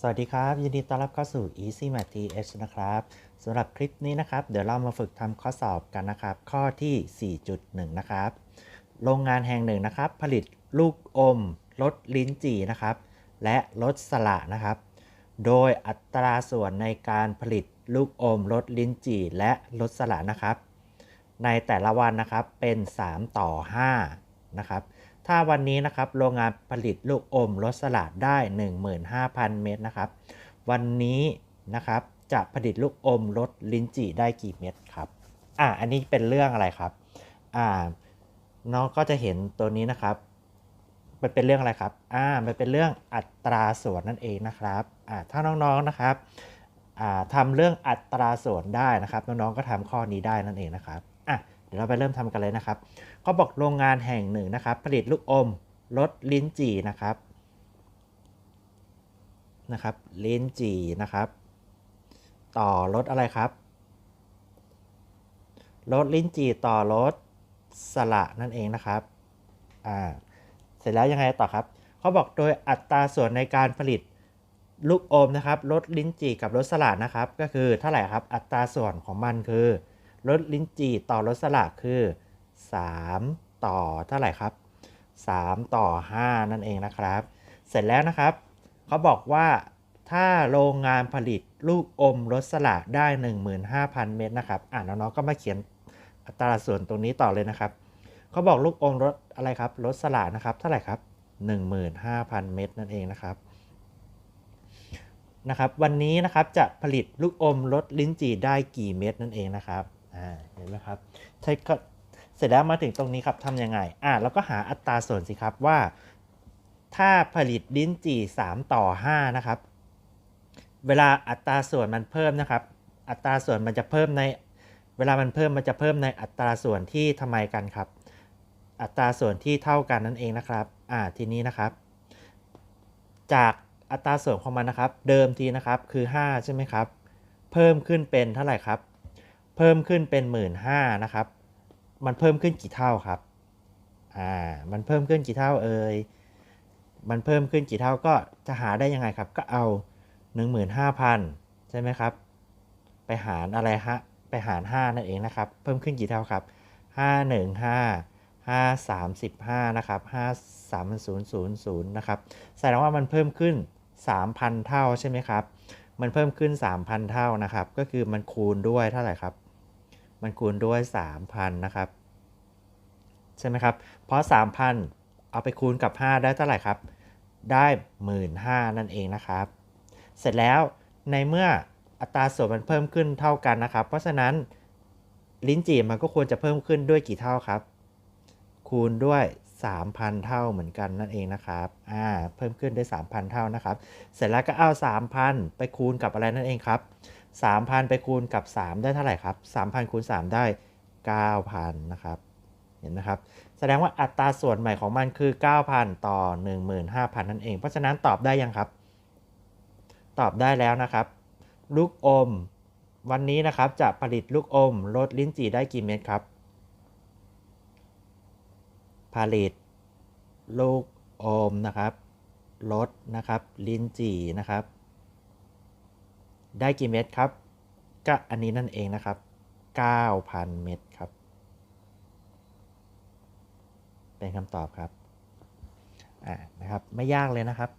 สวัสดีครับ ยินดีต้อนรับเข้าสู่ Easy Math TH นะครับสำหรับคลิปนี้นะครับ เดี๋ยวเรามาฝึกทำข้อสอบกันนะครับ ข้อที่ 4.1 นะครับ โรงงานแห่งหนึ่งนะครับ ผลิตลูกอมรสลิ้นจี่นะครับ และรสสละนะครับ โดยอัตราส่วนในการผลิตลูกอมรสลิ้นจี่และรสสละนะครับ ในแต่ละวันนะครับเป็น 3 ต่อ 5 นะครับ ถ้าวันนี้นะครับโรงงานผลิตลูกอมรสสลัดได้ 15,000 เม็ดนะครับ วันนี้นะครับจะผลิตลูกอมรสลิ้นจี่ได้กี่เม็ดครับอ่าอันนี้เป็นเรื่องอะไรครับอ่าน้องก็จะเห็นตัวนี้นะครับ มันเป็นเรื่องอะไรครับอ่ามันเป็นเรื่องอัตราส่วนนั่นเองนะครับอ่าถ้าน้องๆนะครับอ่าทำเรื่องอัตราส่วนได้นะครับน้องๆก็ทำข้อนี้ได้นั่นเองนะครับอะ เดี๋ยวเราไปเริ่มทำกันเลยนะครับเขาบอกโรงงานแห่งหนึ่งนะครับ ผลิตลูกอมรสลิ้นจี่นะครับนะครับลิ้นจี่นะครับ ต่อรสอะไรครับรสลิ้นจี่ต่อรสสละนั่นเองนะครับอ่าเสร็จแล้วยังไงต่อครับเขาบอกโดยอัตราส่วนในการผลิตลูกอมนะครับรสลิ้นจี่กับรสสลัดนะครับ ก็คือเท่าไหร่ครับอัตราส่วนของมันคือ รสลิ้นจี่ต่อรสสลัดคือ 3 ต่อเท่าไหร่ครับ 3 ต่อ 5 นั่นเองนะครับ เสร็จแล้วนะครับ เขาบอกว่าถ้าโรงงานผลิตลูกอมรสสลัดได้ 15,000 เม็ดนะครับอ่าน้องๆก็มาเขียนอัตราส่วนตรงนี้ต่อเลยนะครับ เขาบอกลูกอมรสอะไรครับรสสลัดนะครับเท่าไหร่ครับ 15,000 เม็ดนั่นเองนะครับนะครับ วันนี้นะครับจะผลิตลูกอมรสลิ้นจี่ได้กี่เม็ดนั่นเองนะครับ อ่าเห็นไหมครับใช่ก็เสร็จแล้วมาถึงตรงนี้ครับทำยังไงอ่าแล้วก็หาอัตราส่วนสิครับว่า ถ้าผลิตลิ้นจี่ 3 ต่อ 5 นะครับ เวลาอัตราส่วนมันเพิ่มนะครับ อัตราส่วนมันจะเพิ่มใน เวลามันเพิ่มมันจะเพิ่มในอัตราส่วนที่ทำไมกันครับ อัตราส่วนที่เท่ากันนั่นเองนะครับอ่าทีนี้นะครับ จากอัตราส่วนของมันนะครับ เดิมทีนะครับคือ 5 ใช่ไหมครับ เพิ่มขึ้นเป็นเท่าไหร่ครับ เพิ่มขึ้นเป็น 1 5ื่นนะครับ มันเพิ่มขึ้นกี่เท่าครับ อ่า มันเพิ่มขึ้นกี่เท่าเอ่ย มันเพิ่มขึ้นกี่เท่าก็จะหาได้ยังไงครับ ก็เอา 15,000 ใช่ไหมครับ ไปหารอะไรฮะ ไปหาร 5 นั่นเองนะครับ เพิ่มขึ้นกี่เท่าครับ 5 1 5 5 35 นะครับ 5 3 0 0 0 นะครับ แสดงว่ามันเพิ่มขึ้น 3,000 เท่าใช่ไหมครับ มันเพิ่มขึ้น 3,000 เท่านะครับ ก็คือมันคูณด้วยเท่าไหร่ครับ มันคูณด้วย 3,000 นะครับ ใช่ไหมครับ เพราะ 3,000 เอาไปคูณกับ 5 ได้เท่าไหร่ครับ ได้ 15,000 นั่นเองนะครับ เสร็จแล้วในเมื่ออัตราส่วนมันเพิ่มขึ้นเท่ากันนะครับ เพราะฉะนั้นลิ้นจี่มันก็ควรจะเพิ่มขึ้นด้วยกี่เท่าครับ คูณด้วย 3,000 เท่าเหมือนกันนั่นเองนะครับ อ่า เพิ่มขึ้นได้ 3,000 เท่านะครับ เสร็จแล้วก็เอา 3,000 ไปคูณกับอะไรนั่นเองครับ 3,000 ไปคูณกับ 3 ได้เท่าไหร่ครับ 3,000 คูณ 3 ได้ 9,000 นะครับ เห็นไหมครับ แสดงว่าอัตราส่วนใหม่ของมันคือ 9,000 ต่อ 15,000 นั่นเอง เพราะฉะนั้นตอบได้ยังครับ ตอบได้แล้วนะครับ ลูกอม วันนี้นะครับจะผลิตลูกอมรสลิ้นจี่ได้กี่เม็ดครับ ผลิต ลูกอมนะครับรสนะครับ ลิ้นจี่นะครับ ได้กี่เม็ดครับ ก็อันนี้นั่นเองนะครับ 9,000 เม็ดครับ เป็นคำตอบครับอ่านะครับ ไม่ยากเลยนะครับ